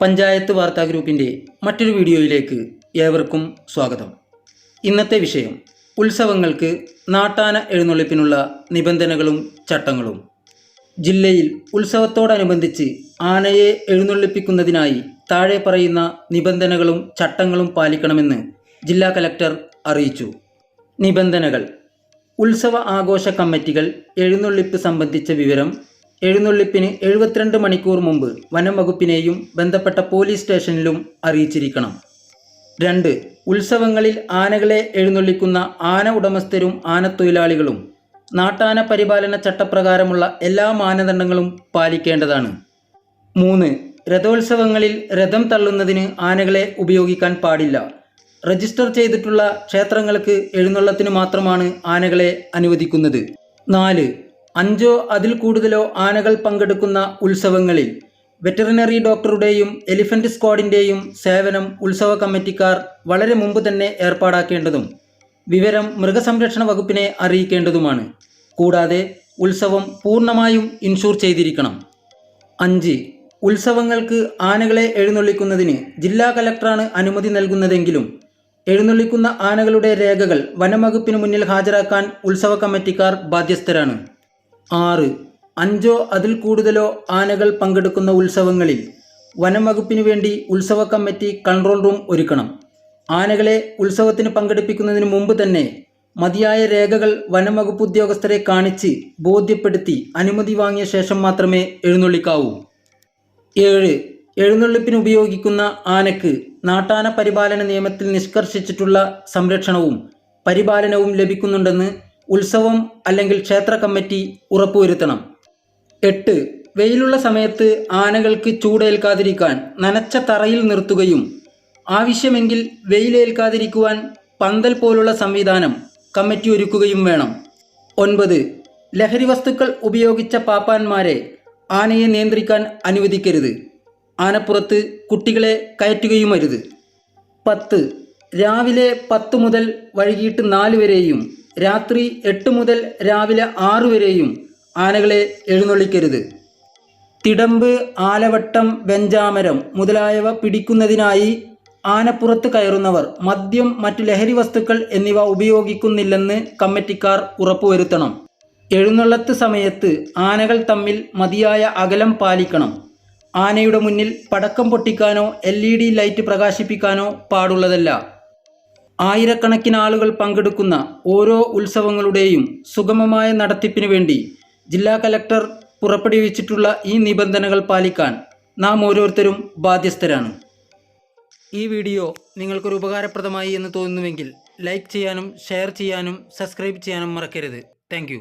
പഞ്ചായത്ത് വാർത്താ ഗ്രൂപ്പിന്റെ മറ്റൊരു വീഡിയോയിലേക്ക് ഏവർക്കും സ്വാഗതം. ഇന്നത്തെ വിഷയം ഉത്സവങ്ങൾക്ക് നാട്ടാന എഴുന്നള്ളിപ്പിനുള്ള നിബന്ധനകളും ചട്ടങ്ങളും. ജില്ലയിൽ ഉത്സവത്തോടനുബന്ധിച്ച് ആനയെ എഴുന്നള്ളിപ്പിക്കുന്നതിനായി താഴെ പറയുന്ന നിബന്ധനകളും ചട്ടങ്ങളും പാലിക്കണമെന്ന് ജില്ലാ കലക്ടർ അറിയിച്ചു. നിബന്ധനകൾ ഉത്സവ ആഘോഷ കമ്മിറ്റികൾ എഴുന്നള്ളിപ്പ് സംബന്ധിച്ച വിവരം എഴുന്നള്ളിപ്പിന് എഴുപത്തിരണ്ട് മണിക്കൂർ മുമ്പ് വനം വകുപ്പിനെയും ബന്ധപ്പെട്ട പോലീസ് സ്റ്റേഷനിലും അറിയിച്ചിരിക്കണം. രണ്ട് ഉത്സവങ്ങളിൽ ആനകളെ എഴുന്നള്ളിക്കുന്ന ആന ഉടമസ്ഥരും ആനത്തൊഴിലാളികളും നാട്ടാന പരിപാലന ചട്ടപ്രകാരമുള്ള എല്ലാ മാനദണ്ഡങ്ങളും പാലിക്കേണ്ടതാണ്. മൂന്ന് രഥോത്സവങ്ങളിൽ രഥം തള്ളുന്നതിന് ആനകളെ ഉപയോഗിക്കാൻ പാടില്ല. രജിസ്റ്റർ ചെയ്തിട്ടുള്ള ക്ഷേത്രങ്ങൾക്ക് എഴുന്നള്ളത്തിന് മാത്രമാണ് ആനകളെ അനുവദിക്കുന്നത്. നാല് അഞ്ചോ അതിൽ കൂടുതലോ ആനകൾ പങ്കെടുക്കുന്ന ഉത്സവങ്ങളിൽ വെറ്ററിനറി ഡോക്ടറുടെയും എലിഫന്റ് സ്ക്വാഡിന്റെയും സേവനം ഉത്സവ കമ്മിറ്റിക്കാർ വളരെ മുമ്പ് തന്നെ ഏർപ്പാടാക്കേണ്ടതും വിവരം മൃഗസംരക്ഷണ വകുപ്പിനെ അറിയിക്കേണ്ടതുമാണ്. കൂടാതെ ഉത്സവം പൂർണമായും ഇൻഷൂർ ചെയ്തിരിക്കണം. അഞ്ച് ഉത്സവങ്ങൾക്ക് ആനകളെ എഴുന്നള്ളിക്കുന്നതിന് ജില്ലാ കലക്ടറാണ് അനുമതി നൽകുന്നതെങ്കിലും എഴുന്നള്ളിക്കുന്ന ആനകളുടെ രേഖകൾ വനംവകുപ്പിന് മുന്നിൽ ഹാജരാക്കാൻ ഉത്സവ കമ്മിറ്റിക്കാർ ബാധ്യസ്ഥരാണ്. ആറ്. അഞ്ചോ അതിൽ കൂടുതലോ ആനകൾ പങ്കെടുക്കുന്ന ഉത്സവങ്ങളിൽ വനം വകുപ്പിനു വേണ്ടി ഉത്സവ കമ്മിറ്റി കൺട്രോൾ റൂം ഒരുക്കണം. ആനകളെ ഉത്സവത്തിന് പങ്കെടുപ്പിക്കുന്നതിന് മുമ്പ് തന്നെ മതിയായ രേഖകൾ വനം വകുപ്പ് ഉദ്യോഗസ്ഥരെ കാണിച്ച് ബോധ്യപ്പെടുത്തി അനുമതി വാങ്ങിയ ശേഷം മാത്രമേ എഴുന്നള്ളിക്കാവൂ. ഏഴ്. എഴുന്നള്ളിപ്പിന് ഉപയോഗിക്കുന്ന ആനക്ക് നാട്ടാന പരിപാലന നിയമത്തിൽ നിഷ്കർഷിച്ചിട്ടുള്ള സംരക്ഷണവും പരിപാലനവും ലഭിക്കുന്നുണ്ടെന്ന് ഉത്സവം അല്ലെങ്കിൽ ക്ഷേത്ര കമ്മിറ്റി ഉറപ്പുവരുത്തണം. എട്ട്. വെയിലുള്ള സമയത്ത് ആനകൾക്ക് ചൂടേൽക്കാതിരിക്കാൻ നനച്ച തറയിൽ നിർത്തുകയും ആവശ്യമെങ്കിൽ വെയിലേൽക്കാതിരിക്കുവാൻ പന്തൽ പോലുള്ള സംവിധാനം കമ്മിറ്റി ഒരുക്കുകയും വേണം. ഒൻപത്. ലഹരി വസ്തുക്കൾ ഉപയോഗിച്ച പാപ്പാന്മാരെ ആനയെ നിയന്ത്രിക്കാൻ അനുവദിക്കരുത്. ആനപ്പുറത്ത് കുട്ടികളെ കയറ്റുകയും അരുത് പത്ത്. രാവിലെ പത്ത് മുതൽ വൈകിട്ട് നാല് വരെയും രാത്രി എട്ട് മുതൽ രാവിലെ ആറ് വരെയും ആനകളെ എഴുന്നള്ളിക്കരുത്. തിടമ്പ് ആലവട്ടം വെഞ്ചാമരം മുതലായവ പിടിക്കുന്നതിനായി ആനപ്പുറത്ത് കയറുന്നവർ മദ്യം മറ്റു ലഹരി വസ്തുക്കൾ എന്നിവ ഉപയോഗിക്കുന്നില്ലെന്ന് കമ്മിറ്റിക്കാർ ഉറപ്പുവരുത്തണം. എഴുന്നള്ളത്ത് സമയത്ത് ആനകൾ തമ്മിൽ മതിയായ അകലം പാലിക്കണം. ആനയുടെ മുന്നിൽ പടക്കം പൊട്ടിക്കാനോ എൽ ലൈറ്റ് പ്രകാശിപ്പിക്കാനോ പാടുള്ളതല്ല. ആയിരക്കണക്കിന് ആളുകൾ പങ്കെടുക്കുന്ന ഓരോ ഉത്സവങ്ങളുടെയും സുഗമമായ നടത്തിപ്പിനു വേണ്ടി ജില്ലാ കലക്ടർ പുറപ്പെടുവിച്ചിട്ടുള്ള ഈ നിബന്ധനകൾ പാലിക്കാൻ നാം ഓരോരുത്തരും ബാധ്യസ്ഥരാണ്. ഈ വീഡിയോ നിങ്ങൾക്കൊരു ഉപകാരപ്രദമായി എന്ന് തോന്നുന്നുവെങ്കിൽ ലൈക്ക് ചെയ്യാനും ഷെയർ ചെയ്യാനും സബ്സ്ക്രൈബ് ചെയ്യാനും മറക്കരുത്. താങ്ക്